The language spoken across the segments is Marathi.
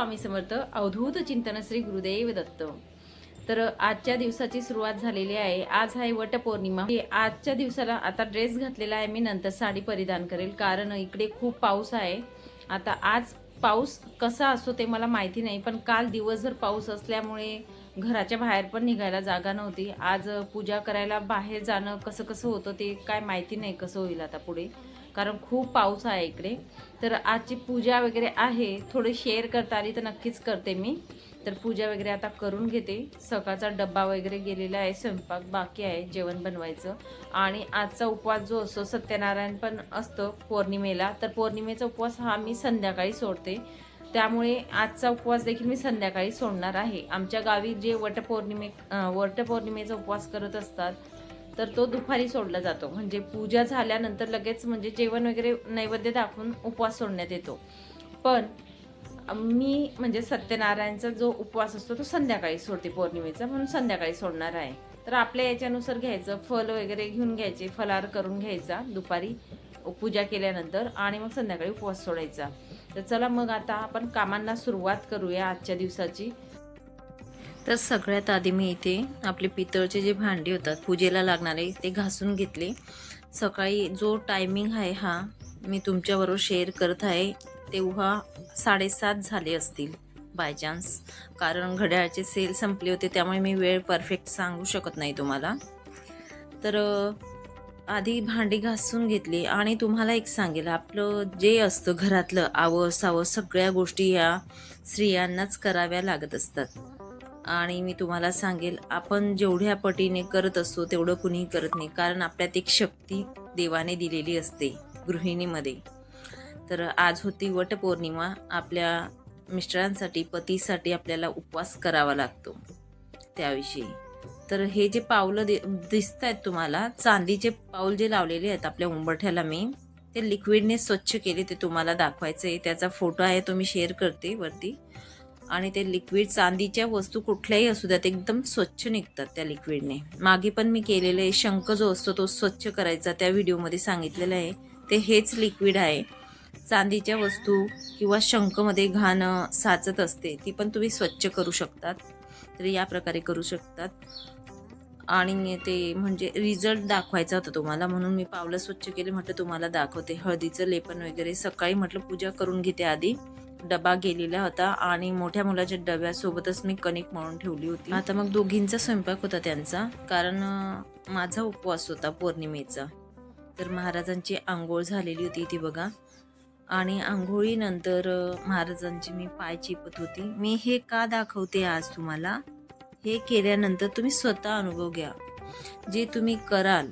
स्वामी समर्थ अवधूत चिंतन श्री गुरुदेव दत्त. तर आजच्या दिवसाची सुरुवात झालेली आहे. आज आहे वटपौर्णिमा हे आजच्या दिवसाला आता ड्रेस घातलेला आहे. मी नंतर साडी परिधान करेल. कारण इकडे खूप पाऊस आहे. आता आज पाऊस कसा असतो ते मला माहिती नाही. पण काल दिवसभर पाऊस असल्यामुळे घराच्या बाहेर पण निघायला जागा नव्हती. आज पूजा करायला बाहेर जाणं कसं कसं होतं ते काय माहिती नाही कसं होईल आता पुढे. कारण खूप पाऊस आहे इकडे. तर आजची पूजा वगैरे आहे. थोडी शेअर करता आली तर नक्कीच करते मी. तर पूजा वगैरे आता करून घेते. सकाळचा डब्बा वगैरे गेलेला आहे. स्वयंपाक बाकी आहे. जेवण बनवायचं. आणि आजचा उपवास जो असतो सत्यनारायण पण असतो पौर्णिमेला. तर पौर्णिमेचा उपवास हा मी संध्याकाळी सोडते. त्यामुळे आजचा उपवास देखील मी संध्याकाळी सोडणार आहे. आमच्या गावी जे वटपौर्णिमे वटपौर्णिमेचा उपवास करत असतात तर तो दुपारी सोडला जातो. म्हणजे पूजा झाल्यानंतर लगेच म्हणजे जेवण वगैरे नैवेद्य दाखवून उपवास सोडण्यात येतो. पण मी म्हणजे सत्यनारायणचा जो उपवास असतो तो संध्याकाळी सोडते पौर्णिमेचा. म्हणून संध्याकाळी सोडणार आहे. तर आपल्या याच्यानुसार घ्यायचं. फल वगैरे घेऊन घ्यायचे. फलार करून घ्यायचा दुपारी पूजा केल्यानंतर आणि मग संध्याकाळी उपवास सोडायचा. तर चला मग आता आपण कामांना सुरुवात करूया आजच्या दिवसाची. तर सगळ्यात आधी मी इथे आपले पितळचे जे भांडे होतात पूजेला लागणारे ते घासून घेतले. सकाळी जो टायमिंग आहे हा मी तुमच्याबरोबर शेअर करत आहे तेव्हा साडेसात झाले असतील बाय चान्स कारण घड्याळचे सेल संपले होते त्यामुळे मी वेळ परफेक्ट सांगू शकत नाही तुम्हाला. तर आधी भांडी घासून घेतली आणि तुम्हाला एक सांगेल आपलं जे असतं घरातलं आवं सावं सगळ्या गोष्टी या स्त्रियांनाच कराव्या लागत असतात. आणि मी तुम्हाला सांगेल आपण जेवढ्या पटीने करत असतो तेवढं कुणीही करत नाही. कारण आपल्यात एक शक्ती देवाने दिलेली असते गृहिणीमध्ये. तर आज होती वटपौर्णिमा. आपल्या मिस्टरांसाठी पतीसाठी आपल्याला उपवास करावा लागतो त्याविषयी. तर हे जे पावलं दि दिसत आहेत तुम्हाला चांदीचे पाऊल जे लावलेले आहेत आपल्या उंबरठ्याला मी ते लिक्विडने स्वच्छ केले ते तुम्हाला दाखवायचं आहे त्याचा फोटो आहे तो मी शेअर करते वरती. आणि ते लिक्विड चांदीच्या वस्तू कुठल्याही असू द्यात एकदम स्वच्छ निघतात त्या लिक्विडने मागे पण मी केलेलं आहे शंख जो असतो तो स्वच्छ करायचा त्या व्हिडिओमध्ये सांगितलेलं आहे. ते हेच लिक्विड आहे. चांदीच्या वस्तू किंवा शंखमध्ये घाण साचत असते ती पण तुम्ही स्वच्छ करू शकतात. तर या प्रकारे करू शकतात. आणि ते म्हणजे रिझल्ट दाखवायचा होता तुम्हाला म्हणून मी पावलं स्वच्छ केले म्हटलं तुम्हाला दाखवते. हळदीचं लेपन वगैरे सकाळी म्हटलं पूजा करून घेते आधी. डबा गेलेला होता आणि मोठ्या मुलाच्या डब्यासोबतच मी कणिक म्हणून ठेवली होती. आता मग दोघींचा स्वयंपाक होता त्यांचा कारण माझा उपवास होता पौर्णिमेचा. तर महाराजांची आंघोळ झालेली होती ती बघा. आणि आंघोळीनंतर महाराजांची मी पाय चिपत होती. मी हे का दाखवते आज तुम्हाला? हे केल्यानंतर तुम्ही स्वतः अनुभव घ्या. जे तुम्ही कराल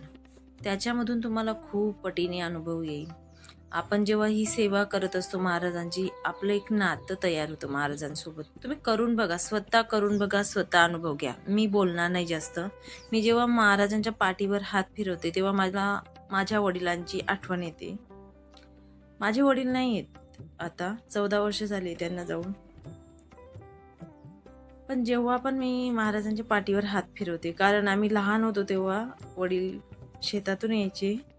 त्याच्यामधून तुम्हाला खूप पटीने अनुभव येईल. आपण जेव्हा ही सेवा करत असतो महाराजांची आपलं एक नातं तयार होतं महाराजांसोबत. तुम्ही करून बघा स्वतः करून बघा स्वतः अनुभव घ्या. मी बोलणार नाही जास्त. मी जेव्हा महाराजांच्या पाठीवर हात फिरवते तेव्हा मला माझ्या वडिलांची आठवण येते. माझे वडील नाही आहेत आता. चौदा वर्ष झाली त्यांना जाऊन. पण जेव्हा पण मी महाराजांच्या पाठीवर हात फिरवते कारण आम्ही लहान होतो तेव्हा वडील शेतातून यायचे.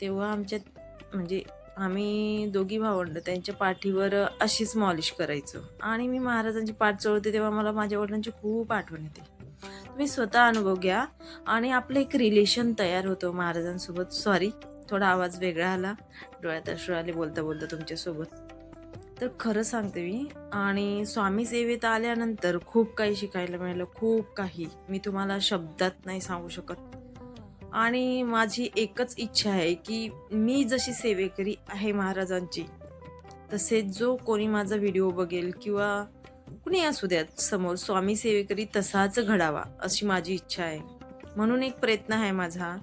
तेव्हा आमच्यात म्हणजे आम्ही दोघी भावंड त्यांच्या पाठीवर अशीच मॉलिश करायचो. आणि मी महाराजांची पाठ चोळते तेव्हा मला माझ्या वडिलांची खूप आठवण येते. तुम्ही स्वतः अनुभव घ्या. आणि आपलं एक रिलेशन तयार होतं महाराजांसोबत. सॉरी थोडा आवाज वेगळा आला. डोळ्यात अश्रू आले बोलता बोलता तुमच्यासोबत. तर खरं सांगते मी आणि स्वामी सेवेत आल्यानंतर खूप काही शिकायला मिळालं खूप काही. मी तुम्हाला शब्दात नाही सांगू शकत. आणि माझी एकच इच्छा आहे की मी जशी सेवेकरी आहे महाराजांची तसेच जो कोणी माझा व्हिडिओ बघेल किंवा कुणी असू द्यात समोर स्वामी सेवेकरी तसाच घडावा अशी माझी इच्छा आहे. म्हणून एक प्रयत्न आहे माझा.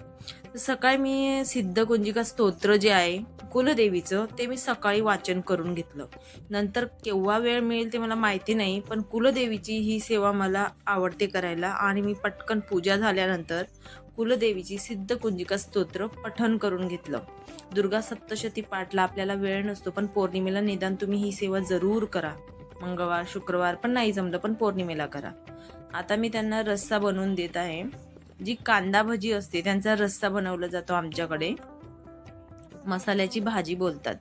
सकाळी मी सिद्ध कुंजिका स्तोत्र जे आहे कुलदेवीचं ते मी सकाळी वाचन करून घेतलं. नंतर केव्हा वेळ मिळेल ते मला माहिती नाही पण कुलदेवीची ही सेवा मला आवडते करायला आणि मी पटकन पूजा झाल्यानंतर कुलदेवीची सिद्ध कुंजिका स्तोत्र पठन करून घेतलं. दुर्गा सप्तशती पाठला आपल्याला वेळ नसतो पण पौर्णिमेला निदान तुम्ही ही सेवा जरूर करा. मंगळवार शुक्रवार पण नाही जमलं पण पौर्णिमेला करा. आता मी त्यांना रस्सा बनवून देत आहे. जी कांदा भजी असते त्यांचा रस्सा बनवला जातो आमच्याकडे. मसाल्याची भाजी बोलतात.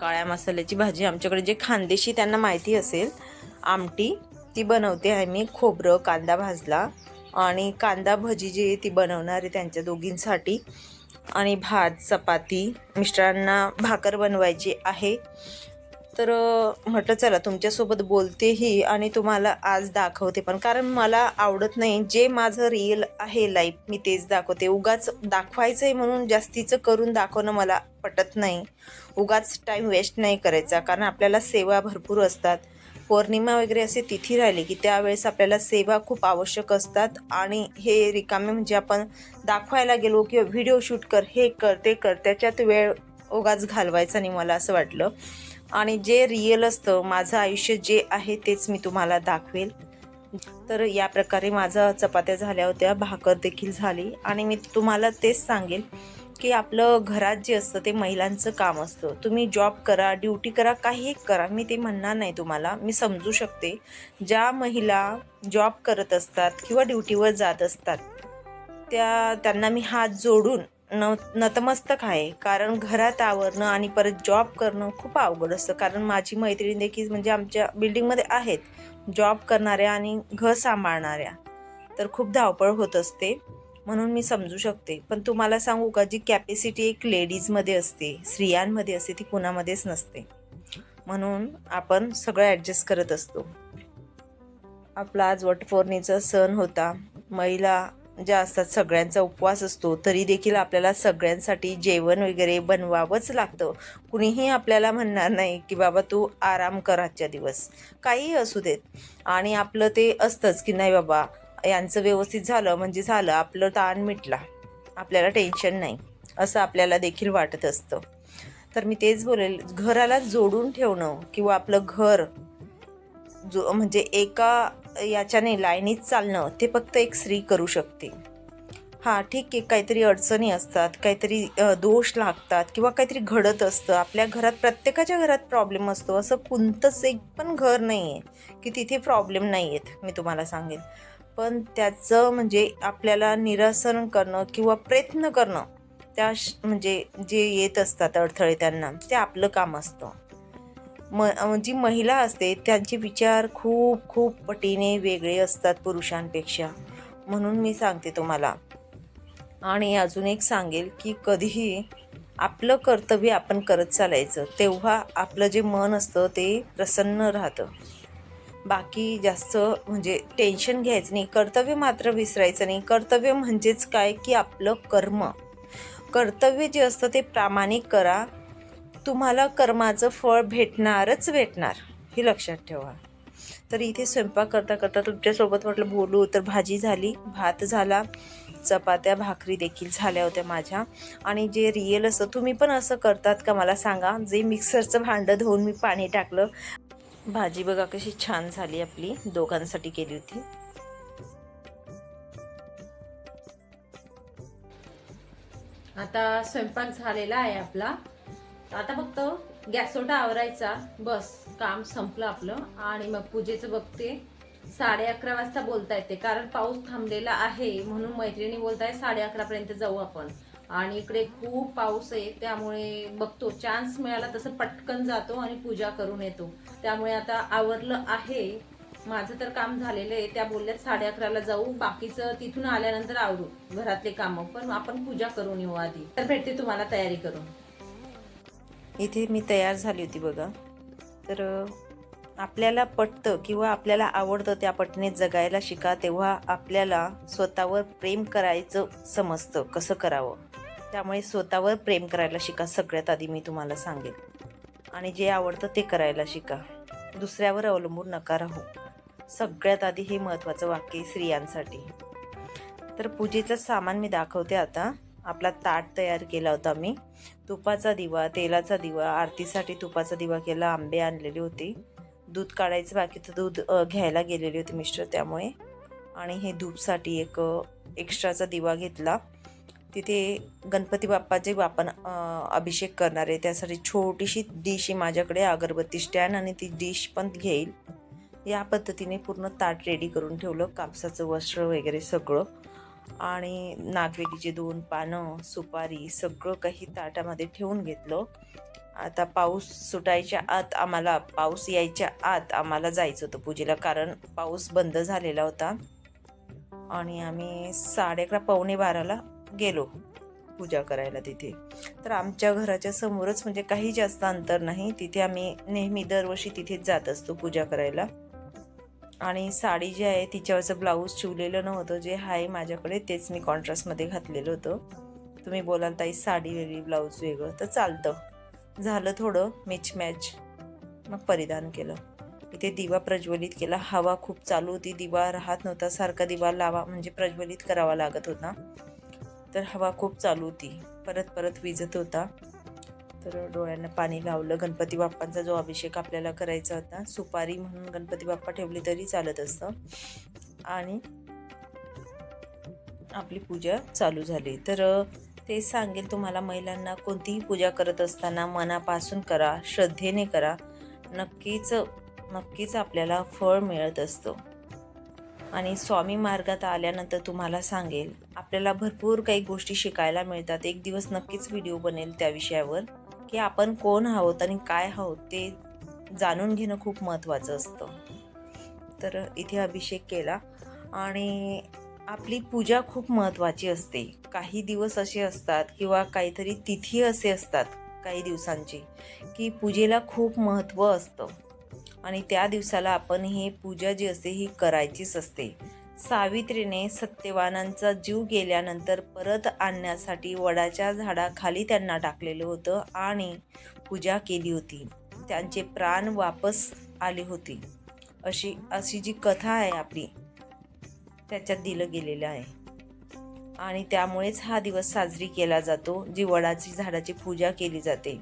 काळ्या मसाल्याची भाजी. आमच्याकडे जे खानदेशी त्यांना माहिती असेल आमटी ती बनवते आहे मी खोबरं कांदा भाजला आणि कांदा भजी जी आहे ती बनवणार आहे त्यांच्या दोघींसाठी. आणि भात चपाती मिस्टरांना भाकर बनवायची आहे. तर म्हटलं चला तुमच्यासोबत बोलतेही आणि तुम्हाला आज दाखवते. पण कारण मला आवडत नाही जे माझं रिअल आहे लाईफ मी तेच दाखवते. उगाच दाखवायचं आहे म्हणून जास्तीचं करून दाखवणं मला पटत नाही. उगाच टाईम वेस्ट नाही करायचा. कारण आपल्याला सेवा भरपूर असतात. पौर्णिमा वगैरे असे तिथी राहिली की त्यावेळेस आपल्याला सेवा खूप आवश्यक असतात. आणि हे रिकामे म्हणजे आपण दाखवायला गेलो किंवा व्हिडिओ शूट कर हे कर ते कर त्याच्यात वेळ उगाच घालवायचा नाही मला असं वाटलं. आणि जे रिअल असतं माझं आयुष्य जे आहे तेच मी तुम्हाला दाखवेल. तर या प्रकारे माझं चपात्या झाल्या होत्या भाकर देखील झाली. आणि मी तुम्हाला तेच सांगेल की आपलं घरात जे असतं ते महिलांचं काम असतं. तुम्ही जॉब करा ड्युटी करा काही करा. मी ते म्हणणार नाही तुम्हाला. मी समजू शकते. ज्या महिला जॉब करत असतात किंवा ड्युटीवर जात असतात त्या त्यांना मी हात जोडून न नतमस्तक आहे. कारण घरात आवरणं आणि परत जॉब करणं खूप अवघड असतं. कारण माझी मैत्रीण देखील म्हणजे आमच्या बिल्डिंगमध्ये आहेत. जॉब करणाऱ्या आणि घर सांभाळणाऱ्या. तर खूप धावपळ होत असते. म्हणून मी समजू शकते. पण तुम्हाला सांगू का जी कॅपॅसिटी एक लेडीजमध्ये असते स्त्रियांमध्ये असते ती कुणामध्येच नसते. म्हणून आपण सगळं ॲडजस्ट करत असतो. आपला आज वटपौर्णिचा सण होता. महिला ज्या असतात सगळ्यांचा उपवास असतो तरी देखील आपल्याला सगळ्यांसाठी जेवण वगैरे बनवावंच लागतं. कुणीही आपल्याला म्हणणार नाही की बाबा तू आराम कर आजच्या दिवस. काहीही असू देत. आणि आपलं ते असतंच की नाही बाबा यांचं व्यवस्थित झालं म्हणजे झालं आपलं ताण मिटला. आपल्याला टेन्शन नाही. असं आपल्याला देखील वाटत असतं. तर मी तेच बोलेल घराला जोडून ठेवणं किंवा आपलं घर जो म्हणजे एका याच्याने लाईनीत चालणं ते फक्त एक स्त्री करू शकते. हां ठीक आहे काहीतरी अडचणी असतात काहीतरी दोष लागतात किंवा काहीतरी घडत असतं. आपल्या घरात प्रत्येकाच्या घरात प्रॉब्लेम असतो. असं कोणतंच एक पण घर नाही आहे की तिथे प्रॉब्लेम नाही आहेत मी तुम्हाला सांगेन. पण त्याचं म्हणजे आपल्याला निरासन करणं किंवा प्रयत्न करणं त्या श- म्हणजे जे येत असतात अडथळे त्यांना ते आपलं काम असतं. म जी महिला असते त्यांचे विचार खूप खूप पटीने वेगळे असतात पुरुषांपेक्षा. म्हणून मी सांगते तुम्हाला. आणि अजून एक सांगेल की कधीही आपलं कर्तव्य आपण करत चालायचं तेव्हा आपलं जे मन असतं ते प्रसन्न राहतं. बाकी जास्त म्हणजे टेन्शन घ्यायचं नाही. कर्तव्य मात्र विसरायचं नाही. कर्तव्य म्हणजेच काय? की आपलं कर्म. कर्तव्य जे असतं ते प्रामाणिक करा. तुम्हाला कर्माचं फळ भेटणारच भेटणार हे लक्षात ठेवा. तर इथे स्वयंपाक करता करता तुमच्यासोबत म्हटलं बोलू तर भाजी झाली भात झाला चपात्या भाकरी देखील झाल्या होत्या माझ्या. आणि जे रिअल असतं तुम्ही पण असं करतात का मला सांगा जे मिक्सरचं भांडं धुवून मी पाणी टाकलं. भाजी बघा कशी छान झाली आपली दोघांसाठी केली होती. आता स्वयंपाक झालेला आहे आपला. आता फक्त गॅसोटा आवरायचा. बस काम संपलं आपलं. आणि मग पूजेचं बघते. साडे अकरा वाजता बोलता येते कारण पाऊस थांबलेला आहे म्हणून मैत्रिणी बोलताय साडे अकरा पर्यंत जाऊ आपण. आणि इकडे खूप पाऊस आहे त्यामुळे बघतो. चान्स मिळाला तसं पटकन जातो आणि पूजा करून येतो. त्यामुळे आता आवरलं आहे. माझं तर काम झालेलं आहे. त्या बोलल्यात साडे अकराला जाऊ. बाकीचं तिथून आल्यानंतर आवरू. घरातले कामं. पण आपण पूजा करून येऊ आधी. तर भेटते तुम्हाला तयारी करून. इथे मी तयार झाली होती बघा. तर आपल्याला पटतं किंवा आपल्याला आवडतं त्या पटने जगायला शिका तेव्हा आपल्याला स्वतःवर प्रेम करायचं समजतं कसं करावं. त्यामुळे स्वतःवर प्रेम करायला शिका सगळ्यात आधी मी तुम्हाला सांगेन. आणि जे आवडतं ते करायला शिका. दुसऱ्यावर अवलंबून नका राहू. सगळ्यात आधी हे महत्त्वाचं वाक्य आहे स्त्रियांसाठी. तर पूजेचं सामान मी दाखवते आता. आपला ताट तयार केला होता मी. तुपाचा दिवा तेलाचा दिवा आरतीसाठी तुपाचा दिवा केला आंबे आणलेले होते. दूध काढायचं बाकी तर दूध घ्यायला गेलेले होते मिस्टर त्यामुळे. आणि हे धूपसाठी एक एक्स्ट्राचा दिवा घेतला. तिथे गणपती बाप्पाचे आपण अभिषेक करणार. आहे त्यासाठी छोटीशी डिश आहे माझ्याकडे अगरबत्ती स्टँड आणि ती डिश पण घेईल. या पद्धतीने पूर्ण ताट रेडी करून ठेवलं कापसाचं वस्त्र वगैरे सगळं. आणि नागवेलीचे दोन पानं सुपारी सगळं काही ताटामध्ये ठेवून घेतलं. आता पाऊस सुटायच्या आत आम्हाला पाऊस यायच्या आत आम्हाला जायचं होतं पूजेला कारण पाऊस बंद झालेला होता. आणि आम्ही साडे अकरा पावणे बाराला गेलो पूजा करायला तिथे. तर आमच्या घराच्या समोरच म्हणजे काही जास्त अंतर नाही तिथे आम्ही नेहमी दरवर्षी तिथेच जात असतो पूजा करायला. आणि साडी जी आहे तिच्यावरचं ब्लाऊज शिवलेलं नव्हतं. जे आहे माझ्याकडे तेच मी कॉन्ट्रास्टमध्ये घातलेलं होतं. तुम्ही बोलाल ताई साडी वेगळी ब्लाऊज वेगळं. तर चालतं. झालं थोडं मिच मॅच. मग परिधान केलं. इथे दिवा प्रज्वलित केला. हवा खूप चालू होती. दिवा राहत नव्हता. सारखा दिवा लावा म्हणजे प्रज्वलित करावा लागत होता. तर हवा खूप चालू होती. परत परत विजत होता. तर डोळ्यांना पाणी लावलं. गणपती बाप्पांचा जो अभिषेक आपल्याला करायचा होता सुपारी म्हणून गणपती बाप्पा ठेवली तरी चालत असतं. आणि आपली पूजा चालू झाली. तर ते सांगेल तुम्हाला महिलांना कोणतीही पूजा करत असताना मनापासून करा श्रद्धेने करा. नक्कीच नक्कीच आपल्याला फळ मिळत असतं. आणि स्वामी मार्गात आल्यानंतर तुम्हाला सांगेल आपल्याला भरपूर काही गोष्टी शिकायला मिळतात. एक दिवस नक्कीच व्हिडिओ बनेल त्या विषयावर. की आपण कोण आहोत आणि काय आहोत ते जाणून घेणं खूप महत्त्वाचं असतं. तर इथे अभिषेक केला. आणि आपली पूजा खूप महत्त्वाची असते. काही दिवस असे असतात किंवा काहीतरी तिथी असे असतात काही दिवसांची की पूजेला खूप महत्त्व असतं. आणि त्या दिवसाला आपण ही पूजा जी असते ही करायचीच असते. सावित्रीने सत्यवानांचा जीव गेल्यानंतर परत आणण्यासाठी वडाच्या झाडाखाली त्यांना टाकलेलं होतं आणि पूजा केली होती. त्यांचे प्राण वापस आले होते. अशी अशी जी कथा आहे आपली त्याच्यात दिलं गेलेलं आहे. आणि त्यामुळेच हा दिवस साजरी केला जातो जी वडाची झाडाची पूजा केली जाते.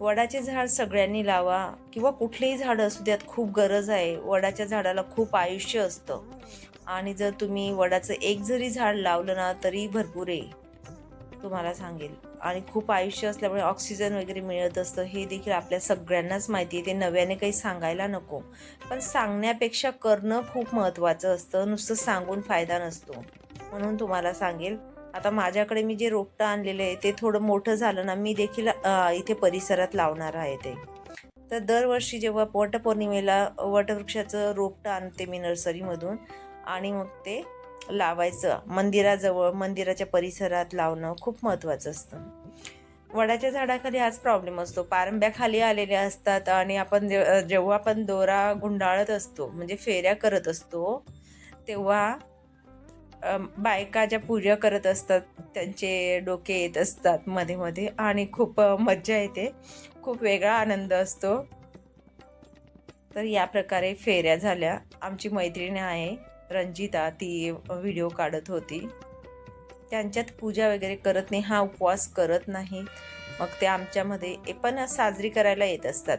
वडाचे झाड सगळ्यांनी लावा किंवा कुठलेही झाडं असू द्यात खूप गरज आहे. वडाच्या झाडाला खूप आयुष्य असतं. आणि जर तुम्ही वडाचं एक जरी झाड लावलं ना तरी भरपूर आहे. तुम्हाला सांगेल. आणि खूप आयुष्य असल्यामुळे ऑक्सिजन वगैरे मिळत असतं हे देखील आपल्या सगळ्यांनाच माहिती आहे. ते नव्याने काही सांगायला नको. पण सांगण्यापेक्षा करणं खूप महत्त्वाचं असतं. नुसतं सांगून फायदा नसतो. म्हणून तुम्हाला सांगेल. आता माझ्याकडे मी जे रोपटं आणलेलं आहे ते थोडं मोठं झालं ना मी देखील इथे परिसरात लावणार आहे ते. तर दरवर्षी जेव्हा वटपौर्णिमेला वटवृक्षाचं रोपटं आणते मी नर्सरीमधून आणि मग ते लावायचं. मंदिराजवळ मंदिराच्या परिसरात लावणं खूप महत्त्वाचं असतं. वडाच्या झाडाखाली हाच प्रॉब्लेम असतो. पारंब्या खाली आलेल्या असतात आणि आपण जे- जेव्हा आपण दोरा गुंडाळत असतो म्हणजे फेऱ्या करत असतो तेव्हा बायका ज्या पूजा करत असतात त्यांचे डोके येत असतात मध्ये मध्ये आणि खूप मज्जा येते. खूप वेगळा आनंद असतो. तर या प्रकारे फेऱ्या झाल्या. आमची मैत्रीण आहे. रंजिता ती व्हिडिओ काढत होती. त्यांच्यात पूजा वगैरे करत नाही हा उपवास करत नाही. मग ते आमच्यामध्ये पण साजरी करायला येत असतात.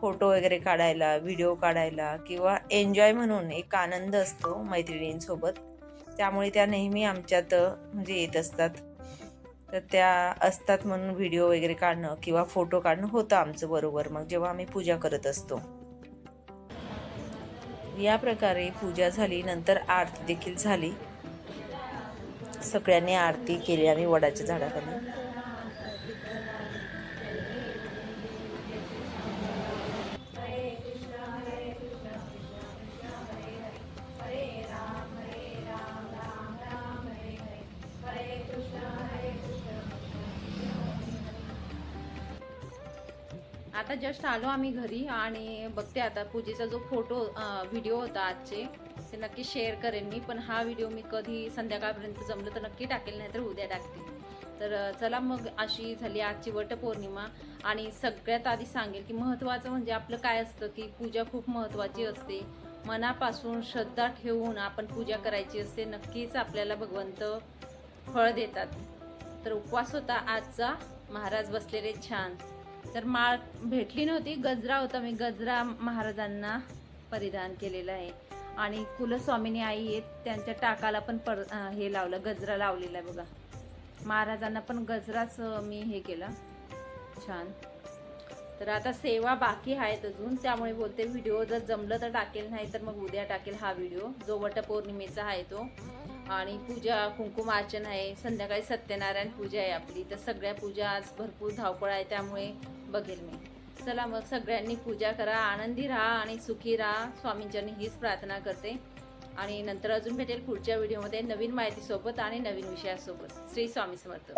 फोटो वगैरे काढायला व्हिडिओ काढायला किंवा एन्जॉय म्हणून एक आनंद असतो मैत्रिणींसोबत. त्यामुळे त्या नेहमी आमच्यात म्हणजे येत असतात. तर त्या असतात म्हणून व्हिडिओ वगैरे काढणं किंवा फोटो काढणं होतं आमचं बरोबर. मग जेव्हा आम्ही पूजा करत असतो. या प्रकारे पूजा झाली नंतर आरती देखील झाली. सगळ्यांनी आरती केली आम्ही वडाच्या झाडाखाली. आता जस्ट आलो आम्ही घरी आणि बघते आता पूजेचा जो फोटो व्हिडिओ होता आजचे ते नक्की शेअर करेन मी. पण हा व्हिडिओ मी कधी संध्याकाळपर्यंत जमलं तर नक्की टाकेल नाही तर उद्या टाकते. तर चला मग अशी झाली आजची वटपौर्णिमा. आणि सगळ्यात आधी सांगेल की महत्त्वाचं म्हणजे आपलं काय असतं की पूजा खूप महत्त्वाची असते. मनापासून श्रद्धा ठेवून आपण पूजा करायची असते. नक्कीच आपल्याला भगवंत फळ देतात. तर उपवास होता आजचा. महाराज बसलेले छान. तर माळ भेटली नव्हती. गजरा होता मी. गजरा महाराजांना परिधान केलेला आहे. आणि कुलस्वामिनी आई आहेत त्यांच्या टाकाला पण पर हे लावलं गजरा लावलेला आहे बघा. महाराजांना पण गजराच मी हे केला. छान. तर आता सेवा बाकी आहेत अजून. त्यामुळे बोलते व्हिडिओ जर जमलं तर टाकेल नाही तर मग उद्या टाकेल हा व्हिडिओ. जो वटपौर्णिमेचा आहे तो. आणि पूजा कुंकुम अर्चन आहे. संध्याकाळी सत्यनारायण पूजा आहे आपली. तर सगळ्या पूजा आज भरपूर धावपळ आहे. त्यामुळे बघेल मी. चला मग सगळ्यांनी पूजा करा आनंदी राहा आणि सुखी राहा. स्वामींच्यानी हीच प्रार्थना करते. आणि नंतर अजून भेटेल पुढच्या व्हिडिओमध्ये नवीन माहितीसोबत आणि नवीन विषयासोबत. श्री स्वामी समर्थ.